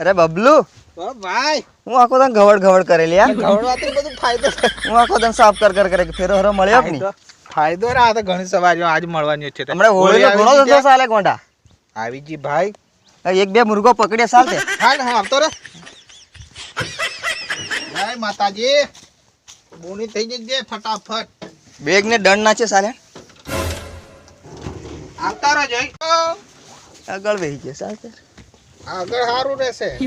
અરે બબલુ. ભાઈ. હું આખો તને ઘવડ ઘવડ કરેલી યાર ગવડવાથી બધું ફાયદો હું આખો તને સાફ કર કર કરે ફેરો હરો મળ્યો કે નહીં? ફાયદો ફાયદો રે આ તો ઘણી સવારીઓ આજ મળવાની છે હમણાં હોળી ઘણો ધંધો ચાલે ગોંડા. આવી જી ભાઈ. એક બે મુર્ગો પકડ્યા સાલતે હા ને હા આવતો રે જય માતાજી. બોની થઈ જજે ફટાફટ. બેગ ને દંડ નાચે સાલે. આવતા રહો જય આગળ વહી જશે સાલે આગળ સારું રહેશે.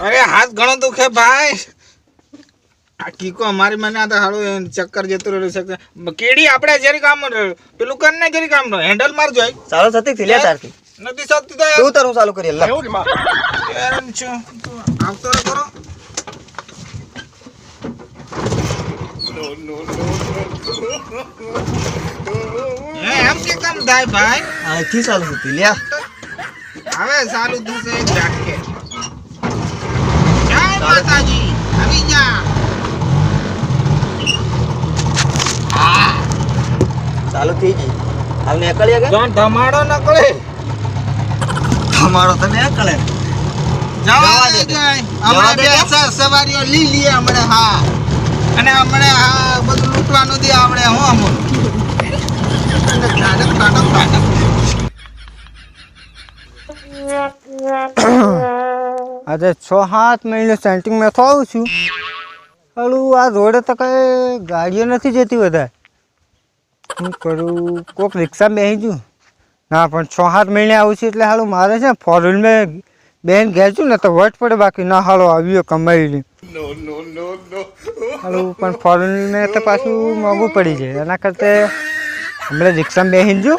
અરે હાથ ઘણો દુખે ભાઈ. આ કીકો અમારી મને આ તો સારું ચક્કર જતું રહ્યું છે કેડી આપણે જરી કામ પેલું કર ને જરી કામ હેન્ડલ માર જોઈ. સારો સતી થેલિયા તારથી. નથી સતી તો તું તારું ચાલુ કરી લે. છું? આવતો કરો હે, એમ કે કામ થાય ભાઈ? અહીંથી ચાલુ થતી. લ્યા હવે ચાલુ થશે એક ઝાટકે. જય માતાજી. આવી જા. ચાલુ થઈ ગઈ હવે નીકળીએ કે? જોન ધમાડો નકળે. તમારો તો નીકળે. જવા જવા દે જવા દે? સવારીઓ લી લીએ હમણાં હા. અને હમણાં હા બધું લૂંટવાનું દે આપણે હું અમો ટાટક ટાટક ટાટક આજે છ સાત મહિને સેન્ટિંગ મેં આવું છું. હલું આ રોડે તો કઈ ગાડીઓ નથી જતી વધારે. શું કરું? કોક રિક્ષા બેસી જુ. ના પણ છ સાત મહિને આવું છું એટલે હાલું મારે છે ફોર વ્હીલમાં બેન ઘેર છું ને તો વટ પડે બાકી ના હાલો આવ્યો કમાઈ હાલો પણ ફોર વ્હીલમાં તો પાછું મોંઘું પડી જાય. એના કરતે હમણાં રિક્ષામાં બેસીને જઉં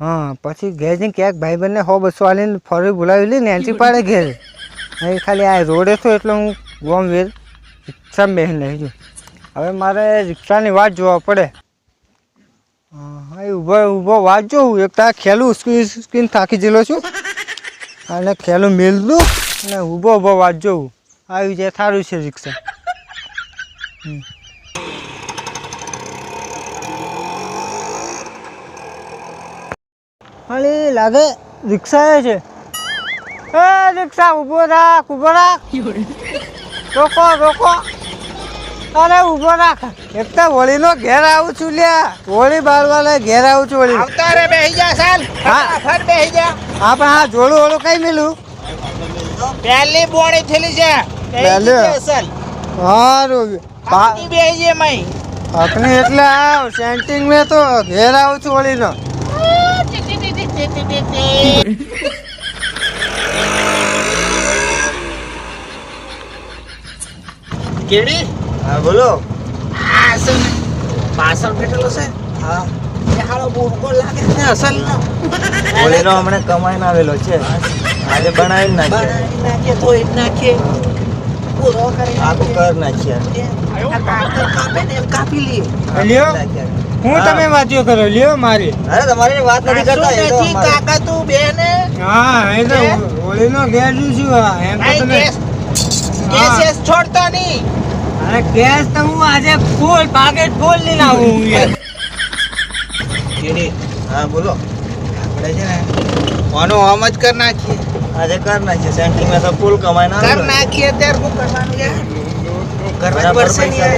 હા પછી ઘેર જઈને ક્યાંક ભાઈ બંને હો બસો આલીને ફરી બોલાવી લઈને એન્ટ્રી પાડે ઘેર. ખાલી આ રોડે છો એટલે હું ગોમ વેર રિક્ષામાં બેસીને લઈ જાઉં હવે મારે રિક્ષાની વાત જોવા પડે. હા ઊભો ઊભો વાત જોઉં? એક તો ખેલું સ્ક્રીન થાકી જેલો છું. અને ખેલું મેલ દઉં અને ઊભો ઊભો વાત જોઉં. આવી જાય સારું છે રિક્ષા. અરે લાગે રિક્ષા એ છે. એ રિક્ષા ઊભો રાખ ઊભો રાખ. રોકો રોકો. અરે ઊભો રાખ. એક તો વળીનો ઘેર આવું છું લ્યા. વળી બાળવાલે ઘેર આવું છું વળી આવતા રે બેહી જા સાલ. ફટાફટ બેહી જા. હા પણ હા જોડું ઓળું કઈ મિલું? પહેલી બોણી થેલી છે. પહેલી? સાલ સારું પાણી બેહી જે મઈ હકની એટલે આવ સેન્ટિંગ મેં તો ઘેર આવું છું વળીનો. કેડી? હા બોલો. આ અસલ પાછળ બેઠેલો છે? હા. હાલો બોરકો લાગે છે અસલ નો. હોળીનો હમણાં કમાઈને આવેલો છે. આજે બનાવીને નાખીએ. બનાવી નાખીએ ધોઈ નાખીએ. પૂરો કરી આખું કર નાખીએ. આ કાતર કાપે ને એમ કાપી લઈએ. લ્યો હું તમે વાંચ્યો કરો લ્યો મારી. અરે તમારી વાત નથી કરતા એ તો કાકા તું બે ને હા એ તો છું એમ તો તમે ગેસ નહીં. અરે ગેસ તો હું આજે ફૂલ પાકેટ ફૂલ લઈને આવું હું યાર. કેડી? હા બોલો. આપણે છે ને ઓનો આમ જ કર નાખીએ. આજે કર નાખીએ. સેન્ટિંગમાં તો ફૂલ કમાઈને કર નાખીએ ત્યારે શું કરવાનું યાર કરવા પડશે ને યાર.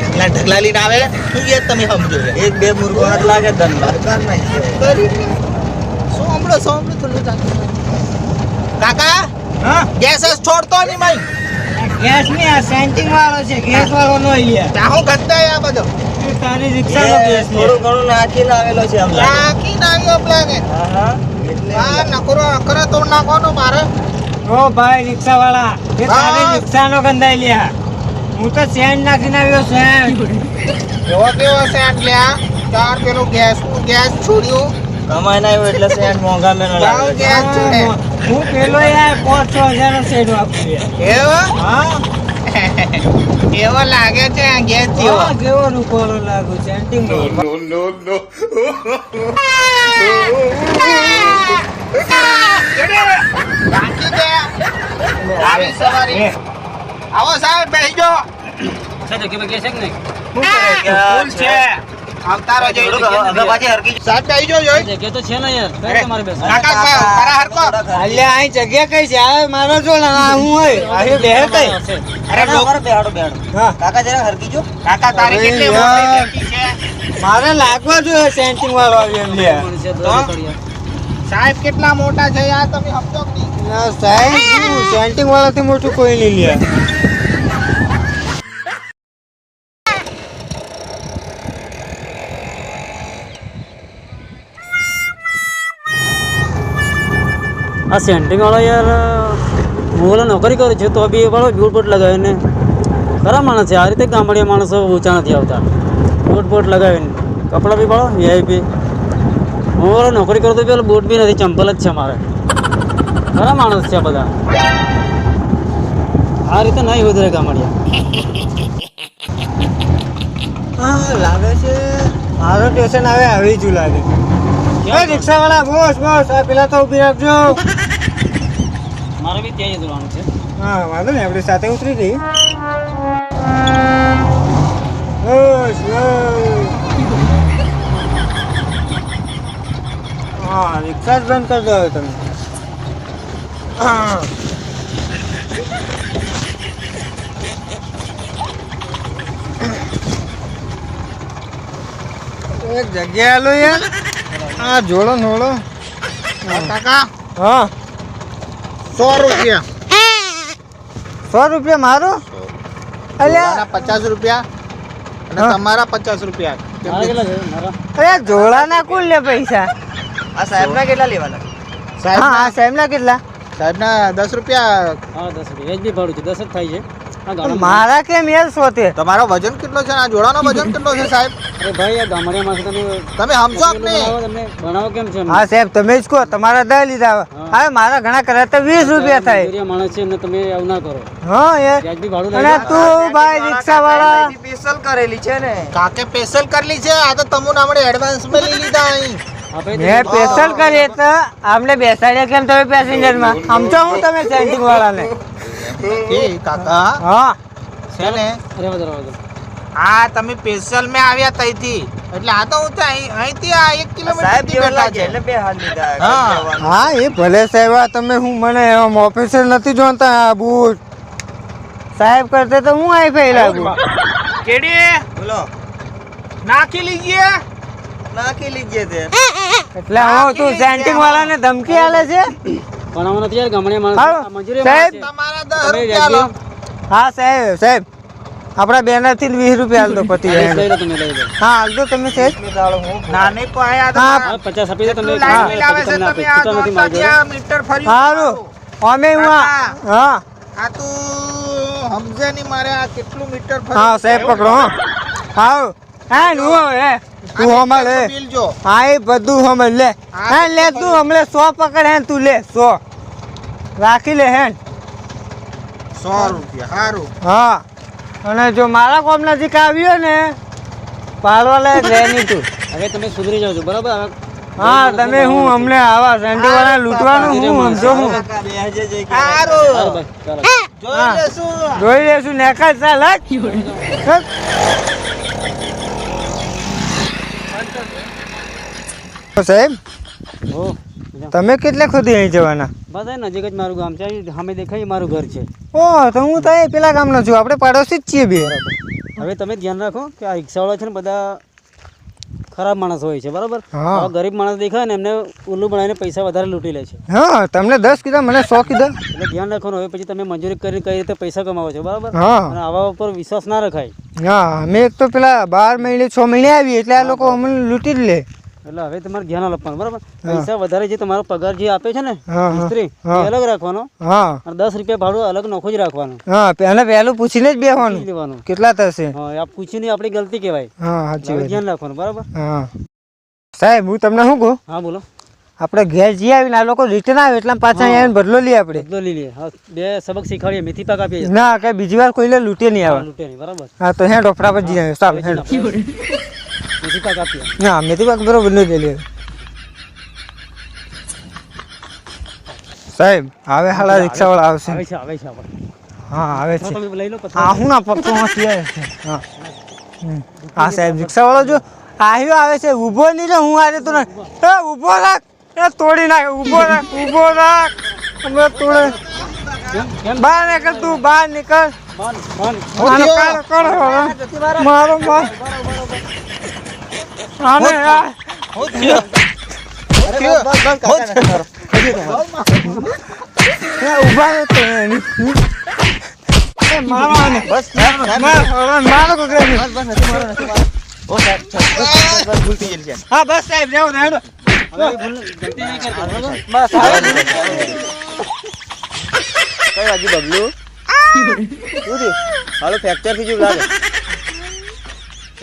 ઢગલા ઢગલા લઈને આવે. શું યાર તમે સમજો એક બે મુર્ગો હાથ લાગે ધંધો કર નાખીએ. સોંભળો થોડું કાકા હા? ગેસ છોડતો નહીં માઈ ગેસની આ સેન્ટિંગ વાળો છે ગેસ વાળો નો યાર. ચાહું આ બધો. તારી રિક્ષાનો એ ગેસ થોડું ઘણું નાખીને આવેલો છે આમ લાગે. નાખી નાખ્યો હા હા એટલે આ નકરો અકરે તોડ નાખવાનો મારે. ઓ ભાઈ રિક્ષા વાળા એ તારી ગંધાઈ લ્યા હું તો સેન્ડ નાખીને આવ્યો સેન્ડ કેવો કેવો સેન્ટ લ્યા તાર પેલું ગેસ ગેસ છોડ્યું. કમાઈને આવ્યો એટલે સેન્ટ મોંઘા મેનો લાવ ગેસ છોડે. હું પેલો યાર પાંચ છ હજાર નો વાપરું. યાર. એવો? હા. એવો લાગે છે ગેસ જેવો. હા, કેવો રૂપાળો લાગુ છે આવી સવારી. આવો સાહેબ બેસી જાઓ. ફૂલ છે. આવતારો જોઈ લો. સાહેબ કઈ જાઓ જોઈ. કાકા ખરા હરકો અલ્યા અહીં જગ્યા કઈ છે? આ મારો જો ના હું હોય. અહીં બે કઈ? અરે લોક- હા. કાકા જરા હરકી જો. કાકા તારી કેટલી યાર. મોટી બેટી છે? મારે લાગવા જોઈએ સેન્ટિંગ વાળો આવ્યો એમ લે સાહેબ કેટલા મોટા છે યાર? તમે હપ્તો કે ના સાહેબ સેન્ટિંગ વાળાથી મોટું કોઈ નહીં લે આ સેન્ટિંગ વાળા યાર હું ઓલા નોકરી કરું છું તો બી વાળો બૂટ બૂટ લગાવીને ખરા માણસ છે આ રીતે ગામડિયા માણસો ઊંચા નથી આવતા. બૂટ બોટ લગાવીને. કપડાં બી પાડો વીઆઈપી હું ઓલો નોકરી કરું તો પેલો બૂટ બી નથી ચંપલ જ છે મારે. ખરા માણસ છે બધા. આ રીતે નહીં ઉતરે ગામડિયા. હા લાગે છે મારો સ્ટેશન આવે આવી જ લાગે. એ રિક્ષા વાળા બોસ બોસ આ પેલા તો ઊભી રાખજો. બી ત્યાં જ ઉતરવાનું છે. હા વાંધો ને આપણે સાથે ઉતરી બોસ હા રિક્ષા જ બંધ કરી દો હવે તમે. હા. એક જગ્યા લો યાર. હા જોડો નોડો કાકા. હા. સો રૂપિયા. સો રૂપિયા મારો? અલ્યા. પચાસ રૂપિયા અને તમારા પચાસ રૂપિયા. અરે જોડાના કુલ લે પૈસા. આ સાહેબના કેટલા લેવાના? સાહેબ હા હા સાહેબના કેટલા? સાહેબના દસ રૂપિયા. હા દસ રૂપિયા. એ ભાડું છે. દસ જ થાય છે. મારા કેમ યાર સોતે તમારો વજન કેટલો છે? આ જોડાનો વજન કેટલો છે સાહેબ? અરે ભાઈ આ ગામડિયા માણસો તમે કેમ છે હા સાહેબ તમે જ કહો. તમારા દા લીધા. હવે મારા ઘણા કરે તો વીસ રૂપિયા થાય. માણસ છે ને તમે એવું ના કરો. હા યાર વ્યાજ ભાડું લઈ અને તું ભાઈ રિક્ષા વાળા સ્પેશિયલ કરેલી છે ને. કાકે સ્પેશિયલ કરેલી છે? આ તો તમને આપણે એડવાન્સમાં લઈ લીધા અહીં. મેં સ્પેશિયલ કરીએ તો આપણે બેસાડ્યા કેમ તમે પેસેન્જરમાં? સમજો હું તમે સેન્ટિંગ વાળાને કાકા હા. છે ને? આ તમે સ્પેશિયલ મેં આવ્યા તઈથી. એટલે આ તો હું તો અહીં- અહીંથી આ એક કિલોમીટરથી બેઠા છે. એટલે બે હાથ લીધા હા. એ ભલે સાહેબ આ તમે હું મને એમ ઓફિસર નથી જોતા આ બૂટ. સાહેબ કરતે તો હું આવી ફેલ લાગુ કેડી? બોલો. નાખી લીજીએ? નાખી લીજીએ તે. એટલે હું તું સેન્ટિંગ વાળાને ધમકી આલે છે? ભણાવવા નથી યાર ગમણે માણસ મજૂરી સાહેબ. તમારા દસ તમે રૂપિયા લો. હા સાહેબ સાહેબ. આપણા બેનરથી વીસ રૂપિયા હાલ દો પતિ હા હાલ દો તમે ના હા. પચાસ આપી દો તમે છે સારું અમે હું હા. આ તું સમજે નહીં મારે આ કેટલું મીટર હા સાહેબ પકડો હા. હા હા નું હવે. તું હમણાં લે. હા એ બધું હમણાં લે. હા લે તું હમણાં સો પકડ હે તું લે સો. રાખી લે હે સો રૂપિયા સારું હા. અને જો મારા કોમ નજીક આવ્યો ને પાડવા લાયક રહે નહીં તું. હવે તમે સુધરી જાવ છો બરાબર? હા તમે હું અમને આવા સેન્ટી વાળા લૂંટવાનું હું સમજો હું? જઈ. લેશું. જોઈ લેશું નેકા ચાલ. સાહેબ? તમે કેટલે સુધી અહીં જવાના? બસ નજીક જ મારું ગામ છે. સામે દેખાય મારું ઘર છે. ઓ તો હું તો પેલા ગામનો છું. આપણે પાડોશી જ છીએ બે. હવે તમે ધ્યાન રાખો કે આ રિક્ષાવાળા છે ને બધા ખરાબ માણસ હોય છે બરાબર? હા. ગરીબ માણસ દેખાય ને એમને ઉલ્લુ બનાવીને પૈસા વધારે લૂંટી લે છે. હા તમને દસ કીધા મને સો કીધા. એટલે ધ્યાન રાખવાનું હવે પછી તમે મંજૂરી કરીને કઈ રીતે પૈસા કમાવો છો બરાબર? અને આવા ઉપર વિશ્વાસ ના રખાય. હા અમે એક તો પેલા બાર મહિને છ મહિને આવી એટલે આ લોકો અમને લૂંટી જ લે. એટલે હવે તમારે ધ્યાન આપવાનું બરાબર? પૈસા વધારે જે તમારો પગાર જે આપે છે ને. મિસ્ત્રી એ અલગ રાખવાનો. હા. અને દસ રૂપિયા ભાડું અલગ નોખો જ રાખવાનું. હા પહેલા પહેલું પૂછીને જ પૂછી લેવાનું. કેટલા થશે? હા પૂછીને આપણી ગલતી કહેવાય. હા ધ્યાન રાખવાનું બરાબર? હા. સાહેબ હું તમને શું કહું? હા બોલો. આપણે ઘેર જઈ આવીને આ લોકો રિટર્ન આવે એટલે પાછા અહીંયા આવીને બદલો લઈએ આપણે. બદલો લઈ લઈએ. બે સબક શીખવાડીએ મેથી પાક આપીએ. ના કે બીજી વાર કોઈને લૂંટે નહીં આવે. લૂંટે નહીં બરાબર. હા તો હે ઓફરા પર જઈ આવે સારું હેડ. આપીએ ના મેથી પાક બરોબર નહીં લઈ સાહેબ આવે હાલા રિક્ષાવાળા આવશે આવે છે આવે છે હા આવે છે તમે લઈ લો પછી હું ના પપ્પો માંથી આવે છે હા. હા સાહેબ રિક્ષાવાળો જો આવ્યો આવે છે ઊભો નહીં ને હું આજે તો ના એ ઊભો રાખ એ તોડી નાખ ઊભો રાખ ઊભો રાખ અમે તોડે બહાર નીકળ તું બહાર નીકળ. મારો માર હા બસ સાહેબ રહેવો ને હેડો. બાજુ ભૂલ ગલતી નહીં કરતો. બસ હવે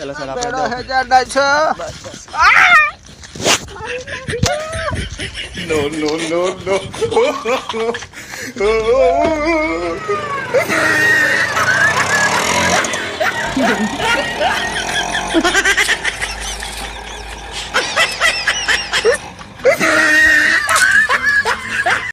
કઈ વાગી બબલું શું થયું હાલો ફ્રેક્ચર થઈ ગયું લાગે ચલો ચલો આપણે જાઓ.